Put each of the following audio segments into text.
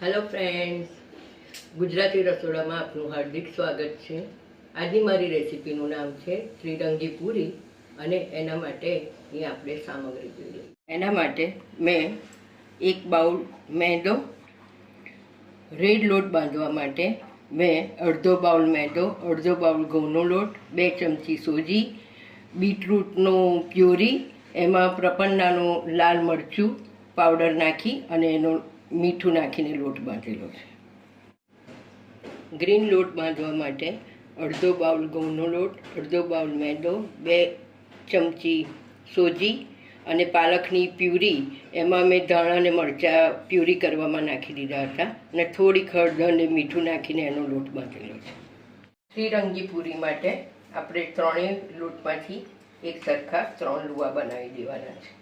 Hello friends Gujarati રસોડામાં આપનું હાર્દિક સ્વાગત છે. આજની મારી રેસિપીનું નામ છે ત્રિરંગી પૂરી અને એના માટે અહીં આપણે સામગ્રી જોઈએ એના માટે મેં એક બાઉલ મેદો, રેડ લોટ બાંધવા માટે મેં અડધો બાઉલ મેંદો, અડધો બાઉલ ઘઉંનો લોટ, બે ચમચી સોજી, બીટરૂટનું પ્યુરી, એમાં પ્રપન્નાનું લાલ મરચું, પાવડર નાખી અને એનો મીઠું નાખીને લોટ બાંધેલો છે. ગ્રીન લોટ બાંધવા માટે અડધો બાઉલ ઘઉંનો લોટ, અડધો બાઉલ મેદો, બે ચમચી સોજી અને પાલકની પ્યુરી. એમાં મેં ધાણા અને મરચાં પ્યુરી કરવામાં નાખી દીધા હતા અને થોડી હળદર અને મીઠું નાખીને એનો લોટ બાંધેલો છે. ત્રિરંગી પૂરી માટે આપણે ત્રણેય લોટમાંથી એક સરખા ત્રણ લુવા બનાવી દેવાના છે.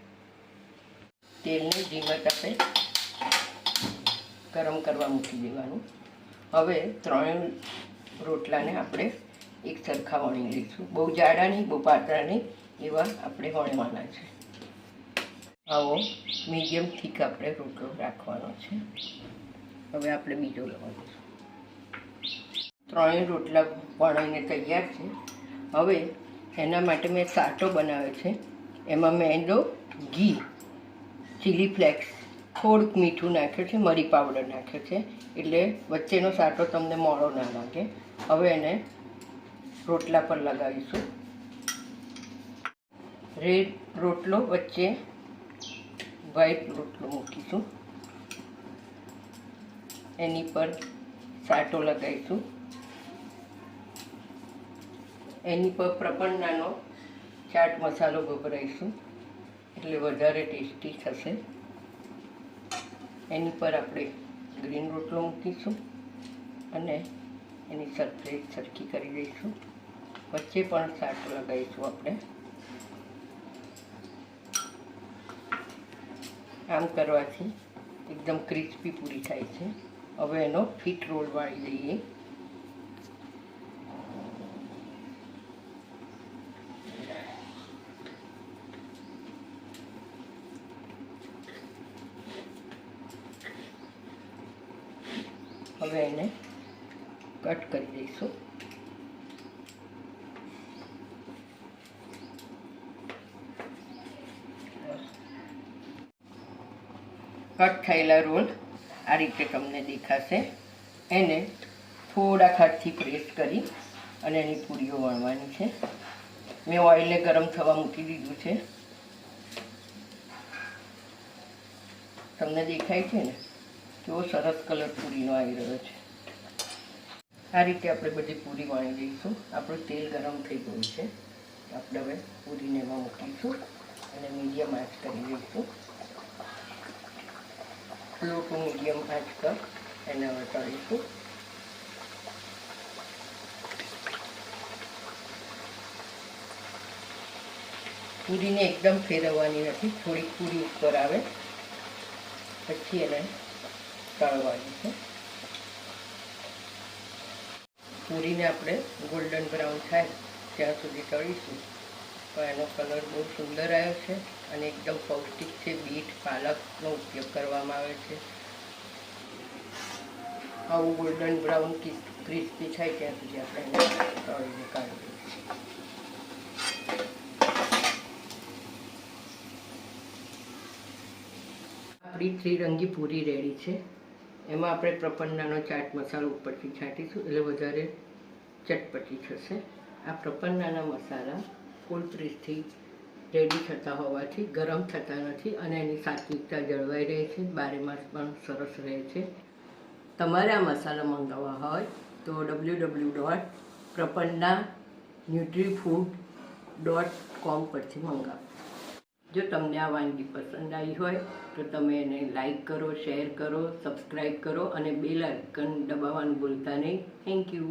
તેલની ધીમત તાપે ગરમ કરવા મૂકી દેવાનું. હવે ત્રણેય રોટલાને આપણે એક સરખા વણી લઈશું. બહુ જાડા નહીં, બહુ પાતળા નહીં, એવા આપણે વણવાના છે. આવો મીડિયમ થીક આપણે રોટલો રાખવાનો છે. હવે આપણે બીજો લવાનો ત્રણેય રોટલા વણાઈને તૈયાર છે. હવે એના માટે મેં સાટો બનાવ્યો છે. એમાં મેંદો ઘી ચીલી ફ્લેક્સ થોડુંક મીઠું નાખ્યું છે, મરી પાવડર નાખ્યો છે. એટલે વચ્ચેનો સાટો તમને મોળો ના લાગે. હવે એને રોટલા પર લગાવીશું. રેડ રોટલો વચ્ચે વ્હાઈટ રોટલો મૂકીશું. એની પર સાટો લગાવીશું. એની પર પ્રપન્નાનો ચાટ મસાલો ગભરાઈશું. એટલે વધારે ટેસ્ટી થશે. એની પર આપણે ગ્રીન રોટલો મૂકીશું અને એની સરફેસ સરખી કરી દઈશું. વચ્ચે પણ શાક લગાવીશું આપણે. આમ કરવાથી એકદમ ક્રિસ્પી પૂરી થાય છે. હવે એનો ફીટ રોલ વાળી દઈએ. હવે એને કટ કરી દઈશું. કટ થયેલા રોલ આ રીતે તમને દેખાશે. એને થોડાક હાથથી પ્રેસ કરી અને એની પૂરીઓ વણવાની છે. મેં ઓઇલને ગરમ થવા મૂકી દીધું છે. તમને દેખાય છે ને? કેવો સરસ કલર પૂરીનો આવી રહ્યો છે. આ રીતે આપણે બધી પૂરી વાણી દઈશું આપણું તેલ ગરમ થઈ ગયું છે. આપણે હવે પૂરીને એમાં મૂકીશું અને મીડિયમ આંચ કરી દઈશું લો ટુ મીડિયમ આંચ પર એને હવે તળીશું. પૂરીને એકદમ ફેરવવાની નથી. થોડીક પૂરી ઉપર આવે. પછી એને તળવાની પૂરીને આપણે ગોલ્ડન બ્રાઉન થાય ત્યાં સુધી તળીશું. તો એનો કલર બહુ સુંદર આવ્યો છે અને એકદમ પૌષ્ટિક છે. બીટ, પાલકનો ઉપયોગ કરવામાં આવે છે. આવું ગોલ્ડન બ્રાઉન ક્રિસ્પી થાય ત્યાં સુધી આપણે એને તળીને કાઢી દઈશું આપણી ત્રિરંગી પૂરી રેડી છે. એમાં આપણે પ્રપન્નાનો ચાટ મસાલો ઉપરથી છાંટીશું, એટલે વધારે ચટપટી થશે. આ પ્રપન્નાના મસાલા ફૂલ ત્રીસથી રેડી થતા હોવાથી, ગરમ થતા નથી અને એની સાત્વિકતા જળવાઈ રહે છે. બારે માસ પણ સરસ રહે છે. તમારે આ મસાલા મંગાવવા હોય તો W W dot Prapanna nutrifood dot com પરથી મંગાવો. જો તમને આ વાનગી પસંદ આવી હોય, તો તમે એને લાઈક કરો શેર કરો સબસ્ક્રાઈબ કરો અને બેલ આઇકન દબાવવાનું ભૂલતા નહીં. Thank you